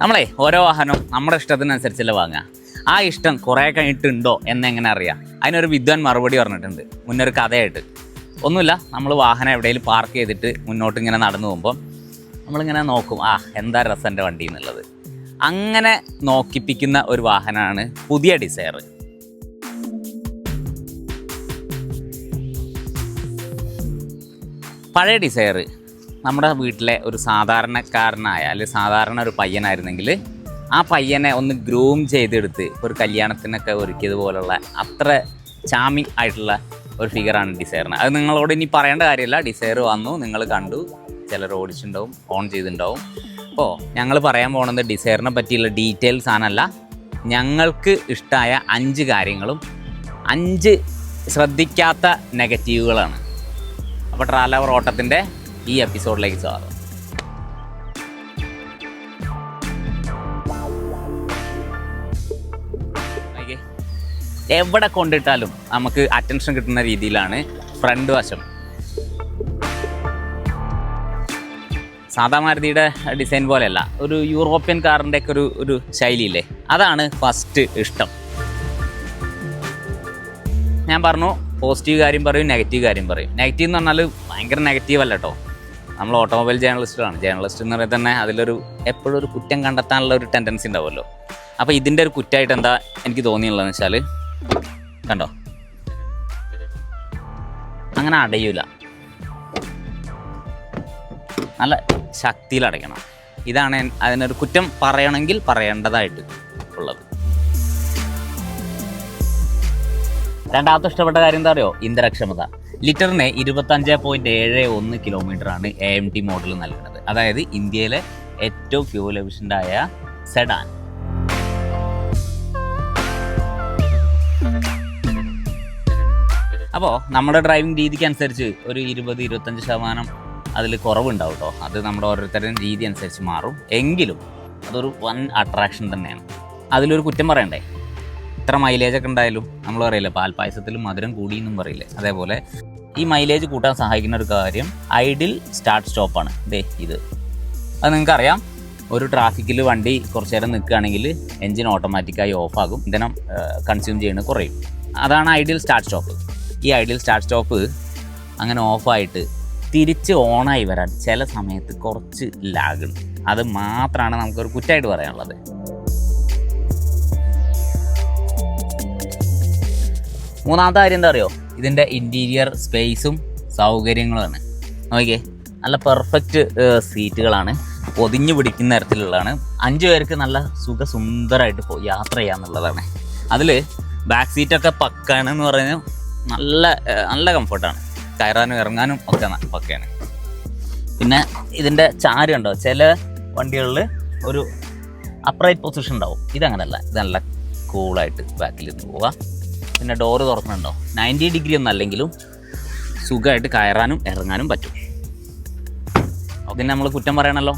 നമ്മളെ ഓരോ വാഹനവും നമ്മുടെ ഇഷ്ടത്തിനനുസരിച്ചല്ലേ വാങ്ങുക. ആ ഇഷ്ടം കുറേ കഴിഞ്ഞിട്ടുണ്ടോ എന്നെങ്ങനെ അറിയാം. അതിനൊരു വിദ്വാൻ മറുപടി പറഞ്ഞിട്ടുണ്ട്. മുന്നൊരു കഥയായിട്ട്. ഒന്നുമില്ല നമ്മൾ വാഹനം എവിടെയെങ്കിലും പാർക്ക് ചെയ്തിട്ട് മുന്നോട്ട് ഇങ്ങനെ നടന്നു പോകുമ്പോൾ നമ്മളിങ്ങനെ നോക്കും ആ എന്താ രസം എന്റെ വണ്ടി എന്നുള്ളത്. അങ്ങനെ നോക്കിപ്പിക്കുന്ന ഒരു വാഹനമാണ് പുതിയ ഡിസയർ പഴയ ഡിസയർ നമ്മുടെ വീട്ടിലെ ഒരു സാധാരണക്കാരനായ അല്ലെങ്കിൽ സാധാരണ ഒരു പയ്യനായിരുന്നെങ്കിൽ ആ പയ്യനെ ഒന്ന് ഗ്രൂം ചെയ്തെടുത്ത് ഒരു കല്യാണത്തിനൊക്കെ ഒരുക്കിയതുപോലുള്ള അത്ര ചാമിങ് ആയിട്ടുള്ള ഒരു ഫിഗറാണ് ഡിസൈറിന്. അത് നിങ്ങളോട് ഇനി പറയേണ്ട കാര്യമില്ല. ഡിസൈർ വന്നു നിങ്ങൾ കണ്ടു. ചിലർ ഓടിച്ചിട്ടുണ്ടാവും ഓൺ ചെയ്തിട്ടുണ്ടാവും. അപ്പോൾ ഞങ്ങൾ പറയാൻ പോകുന്നത് ഡിസൈറിനെ പറ്റിയുള്ള ഡീറ്റെയിൽസ് ആണല്ല. ഞങ്ങൾക്ക് ഇഷ്ടമായ അഞ്ച് കാര്യങ്ങളും അഞ്ച് ശ്രദ്ധിക്കാത്ത നെഗറ്റീവുകളാണ് അപ്പോൾ ട്രാലവർ ഓട്ടത്തിന്റെ ഈ എപ്പിസോഡിലേക്ക് സ്വാഗതം. എവിടെ കൊണ്ടിട്ടാലും നമുക്ക് അറ്റൻഷൻ കിട്ടുന്ന രീതിയിലാണ് ഫ്രണ്ട് വശം. സാധാ മാരുതിയുടെ ഡിസൈൻ പോലെയല്ല ഒരു യൂറോപ്യൻ കാറിന്റെ ഒക്കെ ഒരു ഒരു ശൈലിയില്ലേ? അതാണ് ഫസ്റ്റ് ഇഷ്ടം. ഞാൻ പറഞ്ഞു പോസിറ്റീവ് കാര്യം പറയും നെഗറ്റീവ് കാര്യം പറയും. നെഗറ്റീവ് എന്ന് പറഞ്ഞാൽ ഭയങ്കര നെഗറ്റീവ് അല്ല കേട്ടോ നമ്മൾ ഓട്ടോമൊബൈൽ ജേർണലിസ്റ്റുകളാണ് ജേർണലിസ്റ്റ് എന്ന് പറയുന്നത് തന്നെ അതിലൊരു എപ്പോഴും ഒരു കുറ്റം കണ്ടെത്താനുള്ള ഒരു ടെൻഡൻസി ഉണ്ടാവുമല്ലോ. അപ്പോൾ ഇതിന്റെ ഒരു കുറ്റമായിട്ട് എന്താ എനിക്ക് തോന്നിയുള്ളതെന്ന് വെച്ചാൽ കണ്ടോ? അങ്ങനെ അടയൂല. നല്ല ശക്തിയിൽ അടയ്ക്കണം. ഇതാണ് അതിനൊരു കുറ്റം പറയണമെങ്കിൽ പറയേണ്ടതായിട്ട് ഉള്ളത്. രണ്ടാമത്തെ ഇഷ്ടപ്പെട്ട കാര്യം എന്താ പറയുമോ ഇന്ധനക്ഷമത ലിറ്ററിന് ഇരുപത്തഞ്ച് പോയിന്റ് ഏഴ് ഒന്ന് കിലോമീറ്റർ ആണ് എ എം ടി മോഡൽ നൽകുന്നത്. അതായത് ഇന്ത്യയിലെ ഏറ്റവും ഫ്യൂൽ ആയ സെഡാൻ അപ്പോൾ നമ്മുടെ ഡ്രൈവിംഗ് രീതിക്ക് അനുസരിച്ച് ഒരു ഇരുപത് ഇരുപത്തഞ്ച് ശതമാനം അതിൽ കുറവുണ്ടാവും കേട്ടോ അത് നമ്മുടെ ഓരോരുത്തരുടെയും രീതി അനുസരിച്ച് മാറും. എങ്കിലും അതൊരു വൻ അട്രാക്ഷൻ തന്നെയാണ്. അതിലൊരു കുറ്റം പറയണ്ടേ? ഇത്ര മൈലേജ് ഒക്കെ ഉണ്ടായാലും നമ്മൾ പറയില്ല പാൽപ്പായസത്തിൽ മധുരം കൂടി എന്നും പറയില്ലേ. അതേപോലെ ഈ മൈലേജ് കൂട്ടാൻ സഹായിക്കുന്ന ഒരു കാര്യം ഐഡിൽ സ്റ്റാർട്ട് സ്റ്റോപ്പാണ് ദേ ഇത്. അത് നിങ്ങൾക്കറിയാം. ഒരു ട്രാഫിക്കിൽ വണ്ടി കുറച്ച് നേരം നിൽക്കുകയാണെങ്കിൽ എൻജിൻ ഓട്ടോമാറ്റിക്കായി ഓഫാകും ഇന്ധനം കൺസ്യൂം ചെയ്യുന്നത് കുറയും. അതാണ് ഐഡിയൽ സ്റ്റാർട്ട് സ്റ്റോപ്പ് ഈ ഐഡിയൽ സ്റ്റാർട്ട് സ്റ്റോപ്പ് അങ്ങനെ ഓഫായിട്ട് തിരിച്ച് ഓണായി വരാൻ ചില സമയത്ത് കുറച്ച് ലാഗുണ്ട് അത് മാത്രമാണ് നമുക്കൊരു കുറ്റമായിട്ട് പറയാനുള്ളത്. മൂന്നാമത്തെ കാര്യം എന്താ അറിയോ? ഇതിന്റെ ഇന്റീരിയർ സ്പേസും സൗകര്യങ്ങളുമാണ്. നോക്കിയേ നല്ല പെർഫെക്റ്റ് സീറ്റുകളാണ് പൊതിഞ്ഞു പിടിക്കുന്ന തരത്തിലുള്ളതാണ്. അഞ്ച് പേർക്ക് നല്ല സുഖസുന്ദരമായിട്ട് പോ യാത്ര ചെയ്യാന്നുള്ളതാണ്. അതിൽ ബാക്ക് സീറ്റൊക്കെ പക്കാണെന്ന് പറയുന്നത് നല്ല നല്ല കംഫർട്ടാണ് കയറാനും ഇറങ്ങാനും ഒക്കെ പക്കയാണ്. പിന്നെ ഇതിന്റെ ചാരം ഉണ്ടോ ചില വണ്ടികളിൽ ഒരു അപ്രൈറ്റ് പൊസിഷൻ ഉണ്ടാവും. ഇതങ്ങനല്ല. ഇത് നല്ല കൂളായിട്ട് ബാക്കിൽ നിന്ന് പോവാം പിന്നെ ഡോറ് തുറക്കുന്നുണ്ടോ? നയന്റി ഡിഗ്രി ഒന്നും അല്ലെങ്കിലും സുഖമായിട്ട് കയറാനും ഇറങ്ങാനും പറ്റും. ഓക്കെ നമ്മൾ കുറ്റം പറയണല്ലോ.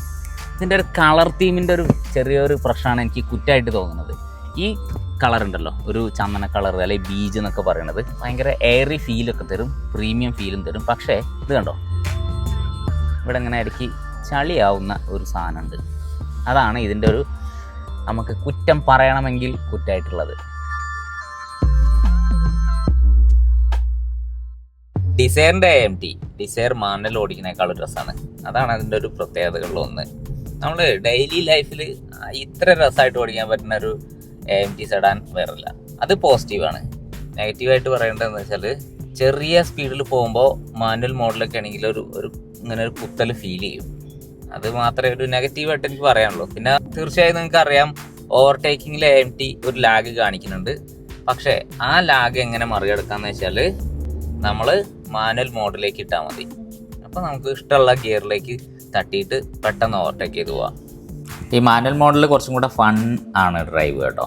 ഇതിന്റെ ഒരു കളർ തീമിന്റെ ഒരു ചെറിയൊരു പ്രശ്നമാണ് എനിക്ക് കുറ്റമായിട്ട് തോന്നുന്നത്. ഈ കളർ ഉണ്ടല്ലോ ഒരു ചന്ദന കളർ അല്ലെങ്കിൽ ബീജ് എന്നൊക്കെ പറയണത്. ഭയങ്കര എയറി ഫീലൊക്കെ തരും പ്രീമിയം ഫീലും തരും. പക്ഷേ ഇത് കണ്ടോ? ഇവിടെ ഇങ്ങനെ ഇടയ്ക്ക് ചളിയാവുന്ന ഒരു സാധനമുണ്ട്. അതാണ് ഇതിന്റെ ഒരു നമുക്ക് കുറ്റം പറയണമെങ്കിൽ കുറ്റമായിട്ടുള്ളത് ഡിസൈറിന്റെ എം ടി ഡിസൈർ മാനുവൽ ഓടിക്കുന്നേക്കാൾ രസമാണ് അതാണ് അതിന്റെ ഒരു പ്രത്യേകതകളിലൊന്ന് നമ്മൾ ഡെയിലി ലൈഫിൽ ഇത്ര രസമായിട്ട് ഓടിക്കാൻ പറ്റുന്ന ഒരു എം ടി സെഡാൻ വേറില്ല. അത് പോസിറ്റീവാണ് നെഗറ്റീവായിട്ട് പറയേണ്ടതെന്ന് വെച്ചാൽ ചെറിയ സ്പീഡിൽ പോകുമ്പോൾ മാനുവൽ മോഡലൊക്കെ ആണെങ്കിൽ ഒരു ഒരു ഇങ്ങനെ ഒരു കുത്തൽ ഫീൽ ചെയ്യും. അത് മാത്രമേ ഒരു നെഗറ്റീവായിട്ട് എനിക്ക് പറയാനുള്ളൂ. പിന്നെ തീർച്ചയായും നിങ്ങൾക്ക് അറിയാം ഓവർടേക്കിങ്ങിൽ എം ടി ഒരു ലാഗ് കാണിക്കുന്നുണ്ട്. പക്ഷേ ആ ലാഗ് എങ്ങനെ മറികടക്കാന്ന് വെച്ചാൽ നമ്മൾ മാനുവൽ മോഡിലേക്ക് ഇട്ടാൽ മതി. അപ്പോൾ നമുക്ക് ഇഷ്ടമുള്ള ഗിയറിലേക്ക് തട്ടിയിട്ട് പെട്ടെന്ന് ഓവർടേക്ക് ചെയ്ത് പോവാം. ഈ മാനുവൽ മോഡലിൽ കുറച്ചും കൂടെ ഫൺ ആണ് ഡ്രൈവ് കേട്ടോ.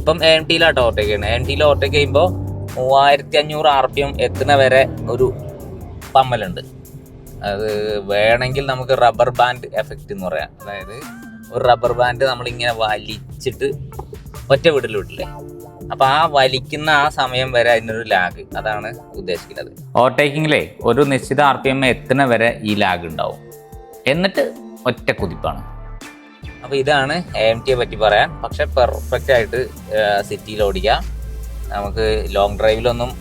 ഇപ്പം എം ടിയിലാട്ടോ ഓവർടേക്ക് ചെയ്യുന്നത് എം ടിയിൽ ഓവർടേക്ക് ചെയ്യുമ്പോൾ മൂവായിരത്തി അഞ്ഞൂറ് ആർ പി എം എത്തുന്ന വരെ ഒരു പമ്മലുണ്ട്. അത് വേണമെങ്കിൽ നമുക്ക് റബ്ബർ ബാൻഡ് എഫക്റ്റ് എന്ന് പറയാം. അതായത് ഒരു റബ്ബർ ബാൻഡ് നമ്മളിങ്ങനെ വലിച്ചിട്ട് ഒറ്റ വീട്ടിൽ വിട്ടില്ലേ അപ്പൊ ആ വലിക്കുന്ന ആ സമയം വരെ അതിനൊരു ലാഗ്. അതാണ് ഉദ്ദേശിക്കുന്നത്. ഓവർടേക്കിങ്ങിലെ ഒരു നിശ്ചിത ആർ പി എം എത്തുന്ന വരെ ഈ ലാഗ് ഉണ്ടാവും. എന്നിട്ട് ഒറ്റ കുതിപ്പാണ്. അപ്പോൾ ഇതാണ് എ എം ടിയെ പറ്റി പറയാൻ. പക്ഷെ പെർഫെക്റ്റ് ആയിട്ട് സിറ്റിയിൽ ഓടിക്കാം. നമുക്ക് ലോങ് ഡ്രൈവിലൊന്നും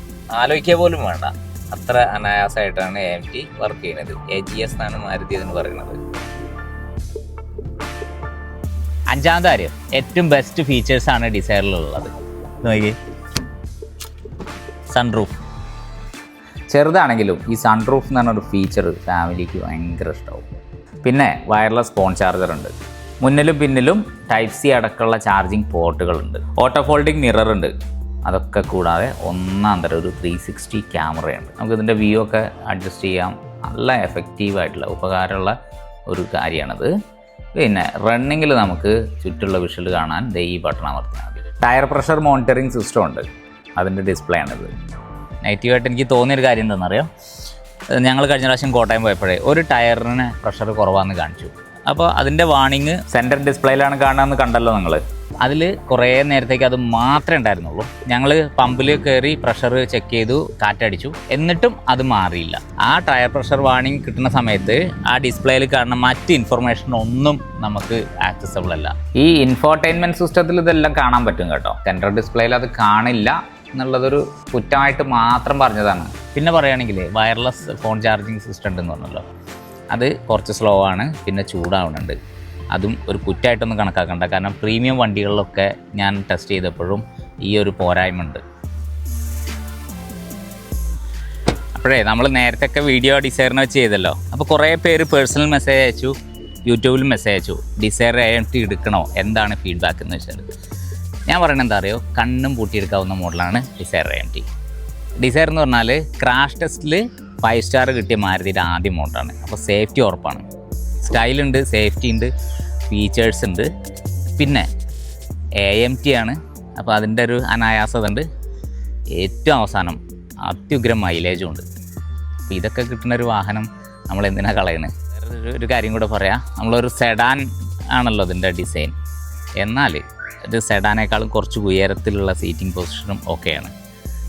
ആലോചിക്കുക പോലും വേണ്ട. അത്ര അനായാസമായിട്ടാണ് എ എം ടി വർക്ക് ചെയ്യുന്നത്. എ ജി എസ് എന്നാണ് മാരുതി എന്ന് പറയുന്നത്. അഞ്ചാമത്തെ കാര്യം ഏറ്റവും ബെസ്റ്റ് ഫീച്ചേഴ്സാണ് ആണ് ഡിസൈറിലുള്ളത് നോക്കി. സൺറൂഫ് ചെറുതാണെങ്കിലും ഈ സൺറൂഫ് എന്ന് പറഞ്ഞൊരു ഫീച്ചർ ഫാമിലിക്ക് ഭയങ്കര ഇഷ്ടമാവും പിന്നെ വയർലെസ് ഫോൺ ചാർജർ ഉണ്ട്. മുന്നിലും പിന്നിലും ടൈപ്പ് സി അടക്കമുള്ള ചാർജിങ് പോർട്ടുകളുണ്ട് ഓട്ടോ ഫോൾഡിംഗ് മിറർ ഉണ്ട്. അതൊക്കെ കൂടാതെ ഒന്നാം തരം ഒരു ത്രീ സിക്സ്റ്റി ക്യാമറയുണ്ട് നമുക്ക് ഇതിന്റെ വ്യൂ ഒക്കെ അഡ്ജസ്റ്റ് ചെയ്യാം. നല്ല എഫക്റ്റീവായിട്ടുള്ള ഉപകാരമുള്ള ഒരു കാര്യമാണത്. പിന്നെ റണ്ണിങ്ങിൽ നമുക്ക് ചുറ്റുള്ള വിഷൽ കാണാൻ ദേ ബട്ടൺ അമർത്തിയാൽ മതി. ടയർ പ്രഷർ മോണിറ്ററിങ് സിസ്റ്റം ഉണ്ട്. അതിന്റെ ഡിസ്പ്ലേ ആണിത്. നെഗറ്റീവായിട്ട് എനിക്ക് തോന്നിയൊരു കാര്യം എന്താണെന്നറിയാം? ഞങ്ങൾ കഴിഞ്ഞ പ്രാവശ്യം കോട്ടയം പോയപ്പോഴേ ഒരു ടയറിന് പ്രഷർ കുറവാന്ന് കാണിച്ചു. അപ്പോൾ അതിന്റെ വാണിങ് സെന്റർ ഡിസ്പ്ലേയിലാണ് കാണാമെന്ന് കണ്ടല്ലോ നിങ്ങൾ അതിൽ കുറേ നേരത്തേക്ക് അത് മാത്രമേ ഉണ്ടായിരുന്നുള്ളൂ. ഞങ്ങൾ പമ്പിൽ കയറി പ്രഷർ ചെക്ക് ചെയ്തു കാറ്റടിച്ചു. എന്നിട്ടും അത് മാറിയില്ല. ആ ടയർ പ്രഷർ വാണിംഗ് കിട്ടുന്ന സമയത്ത് ആ ഡിസ്പ്ലേയിൽ കാണുന്ന മറ്റ് ഇൻഫർമേഷൻ ഒന്നും നമുക്ക് ആക്സസബിൾ അല്ല. ഈ ഇൻഫോർടൈൻമെന്റ് സിസ്റ്റത്തിൽ ഇതെല്ലാം കാണാൻ പറ്റും കേട്ടോ. സെൻട്രൽ ഡിസ്പ്ലേയിൽ അത് കാണില്ല എന്നുള്ളതൊരു കുറ്റമായിട്ട് മാത്രം പറഞ്ഞതാണ്. പിന്നെ പറയുകയാണെങ്കിൽ വയർലെസ് ഫോൺ ചാർജിങ് സിസ്റ്റം ഉണ്ടെന്ന് പറഞ്ഞല്ലോ. അത് കുറച്ച് സ്ലോ ആണ് പിന്നെ ചൂടാവുന്നുണ്ട് അതും ഒരു കുറ്റമായിട്ടൊന്നും കണക്കാക്കണ്ട. കാരണം പ്രീമിയം വണ്ടികളിലൊക്കെ ഞാൻ ടെസ്റ്റ് ചെയ്തപ്പോഴും ഈ ഒരു പോരായ്മ ഉണ്ട് അപ്പോഴേ നമ്മൾ നേരത്തെ ഒക്കെ വീഡിയോ ഡിസൈറിനെ വെച്ച് ചെയ്തല്ലോ. അപ്പോൾ കുറേ പേര് പേഴ്സണൽ മെസ്സേജ് അയച്ചു യൂട്യൂബിൽ മെസ്സേജ് അയച്ചു. ഡിസൈർ ആയിട്ട് എടുക്കണോ? എന്താണ് ഫീഡ്ബാക്ക് എന്ന് വെച്ചാൽ. ഞാൻ പറയണത് എന്താ അറിയോ? കണ്ണും പൂട്ടിയെടുക്കാവുന്ന മോഡലാണ് ഡിസൈർ എ ടി ഡിസൈർ എന്ന് പറഞ്ഞാൽ ക്രാഷ് ടെസ്റ്റിൽ ഫൈവ് സ്റ്റാർ കിട്ടിയ മാരുതിയുടെ ആദ്യ മോഡലാണ് അപ്പോൾ സേഫ്റ്റി ഉറപ്പാണ്. സ്റ്റൈലുണ്ട് സേഫ്റ്റി ഉണ്ട്. ഫീച്ചേഴ്സ് ഉണ്ട്. പിന്നെ എ എം ടി ആണ്. അപ്പോൾ അതിന്റെ ഒരു അനായാസത ഉണ്ട് ഏറ്റവും അവസാനം അത്യുഗ്രം മൈലേജും ഉണ്ട്. അപ്പോൾ ഇതൊക്കെ കിട്ടുന്ന ഒരു വാഹനം നമ്മൾ എന്തിനാണ് കളയുന്നത് വേറൊരു ഒരു കാര്യം കൂടെ പറയാം. നമ്മളൊരു സെഡാൻ ആണല്ലോ ഇതിന്റെ ഡിസൈൻ എന്നാൽ ഇത് സെഡാനേക്കാളും കുറച്ച് ഉയരത്തിലുള്ള സീറ്റിംഗ് പൊസിഷനും ഒക്കെയാണ്.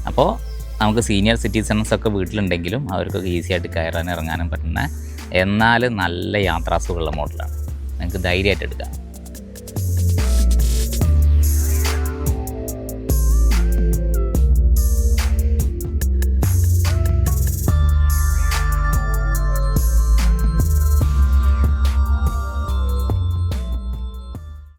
അപ്പോൾ നമുക്ക് സീനിയർ സിറ്റിസൺസ് ഒക്കെ വീട്ടിലുണ്ടെങ്കിലും അവർക്കൊക്കെ ഈസി ആയിട്ട് ഇറങ്ങാനും പറ്റുന്ന എന്നാൽ നല്ല യാത്രാസുഖമുള്ള മോഡലാണ് നിങ്ങൾക്ക് ധൈര്യമായിട്ട് എടുക്കാം.